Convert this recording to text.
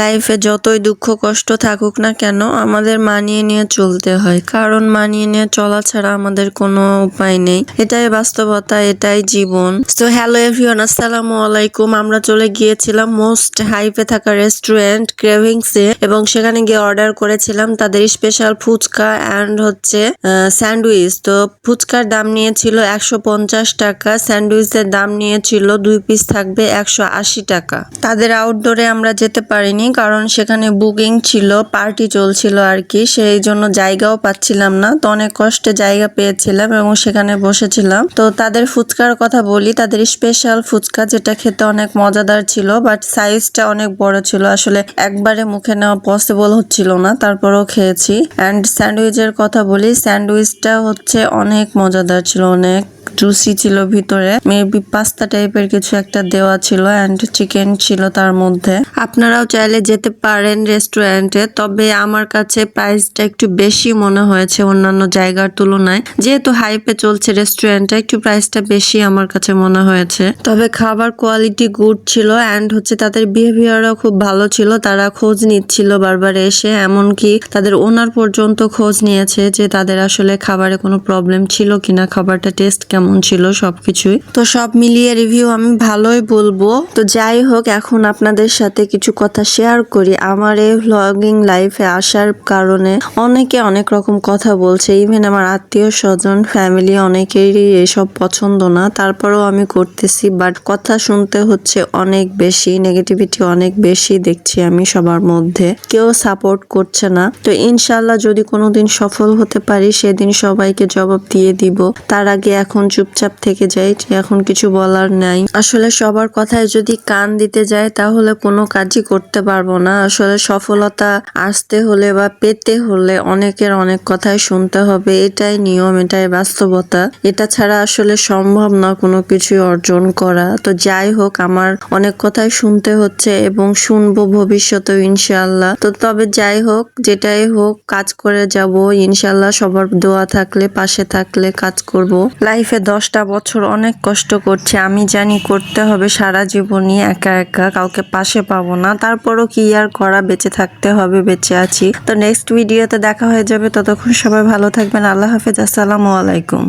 লাইফে যতই দুঃখ, কষ্ট থাকুক না কেন, আমাদের মানিয়ে নিয়ে চলতে হয়। কারণ মানিয়ে নিয়ে চলা ছাড়া আমাদের কোনো উপায় নেই। এটাই বাস্তবতা, এটাই জীবন। তো হ্যালো এভরিওয়ান আসসালামু আলাইকুম। আমরা চলে গিয়েছিলাম মোস্ট হাইপে থাকা রেস্টুরেন্ট ক্রেভিংসে এবং সেখানে গিয়ে অর্ডার করেছিলাম তাদের স্পেশাল ফুচকা অ্যান্ড হচ্ছে স্যান্ডউইচ তো ফুচকার দাম নিয়েছিল একশো পঞ্চাশ টাকা স্যান্ডউইচের দাম নিয়েছিল দুই পিস থাকবে একশো আশি টাকা। তাদের আউটডোরে আমরা যেতে পারিনি কারণ সেখানে বুকিং ছিল, পার্টি চলছিল আর কি, সেই জন্য জায়গাও পাচ্ছিলাম না। তো অনেক কষ্টে জায়গা পেয়েছিলাম এবং সেখানে বসেছিলাম। তো তাদের ফুচকার কথা বলি, তাদের স্পেশাল ফুচকা যেটা খেতে অনেক মজাদার ছিল বাট সাইজটা অনেক বড় ছিল। আসলে একবারে মুখে নেওয়া পসিবল হচ্ছিল না, তারপরেও খেয়েছি। অ্যান্ড স্যান্ডউইচের কথা বলি স্যান্ডউইচটা হচ্ছে অনেক মজাদার ছিল, অনেক জুসি ছিল ভিতরে। মেবি পাস্তা টাইপের কিছু একটা দেওয়া ছিল অ্যান্ড চিকেন ছিল তার মধ্যে। আপনারাও চাইলে যেতে পারেন রেস্টুরেন্টে তবে আমার কাছে প্রাইসটা একটু বেশি মনে হয়েছে অন্যান্য জায়গার তুলনায়। যেহেতু হাইপে চলছে রেস্টুরেন্টে একটু প্রাইসটা বেশি আমার কাছে মনে হয়েছে। তবে খাবার কোয়ালিটি গুড ছিল অ্যান্ড হচ্ছে তাদের বিহেভিয়ারও খুব ভালো ছিল। তারা খোঁজ নিচ্ছিল বারবার এসে, এমনকি তাদের ওনার পর্যন্ত খোঁজ নিয়েছে যে তাদের আসলে খাবারে কোনো প্রবলেম ছিল কিনা, খাবারটা টেস্ট কেমন ছিল সবকিছুই। তো সব মিলিয়ে রিভিউ আমি ভালোই বলব। তো যাই হোক, এখন আপনাদের সাথে কিছু কথা শেয়ার করি। আমার এই ভ্লগিং লাইফে আসার কারণে অনেকে অনেক রকম কথা বলছে। ইভেন আমার আত্মীয় স্বজন ফ্যামিলি অনেকেরই এসব পছন্দ না। তারপরেও আমি করতেছি বাট কথা শুনতে হচ্ছে অনেক বেশি নেগেটিভিটি অনেক বেশি দেখছি আমি সবার মধ্যে। কেউ সাপোর্ট করছে না। তো ইনশাল্লাহ যদি কোনোদিন সফল হতে পারি, সেদিন সবাইকে জবাব দিয়ে দিব। তার আগে এখন চুপচাপ থেকে যাই এখন কিছু বলার নাই। আসলে সবার কথায় যদি কান দিতে যায়, তাহলে কোনো কাজই করতে পারব না। আসলে সফলতা আসতে হলে বা পেতে হলে অনেকের অনেক কথাই শুনতে হবে। এটাই নিয়ম, এটাই বাস্তবতা। এটা ছাড়া আসলে সম্ভব না কোনো কিছু অর্জন করা। তো যাই হোক, আমার অনেক কথাই শুনতে হচ্ছে এবং শুনব ভবিষ্যতেও ইনশাল্লাহ তো তবে যাই হোক, যেটাই হোক, কাজ করে যাব। ইনশাল্লাহ সবার দোয়া থাকলে, পাশে থাকলে কাজ করব। লাইফে দশটা বছর অনেক কষ্ট করছে। আমি জানি করতে হবে, সারা জীবনই একা একা, কাউকে পাশে পাবো না। তারপরও কি আর করা? বেঁচে থাকতে হবে, বেঁচে আছি। তো নেক্সট ভিডিওতে দেখা হয়ে যাবে। ততক্ষণ সবাই ভালো থাকবেন। আল্লাহ হাফেজ। আসসালামু আলাইকুম।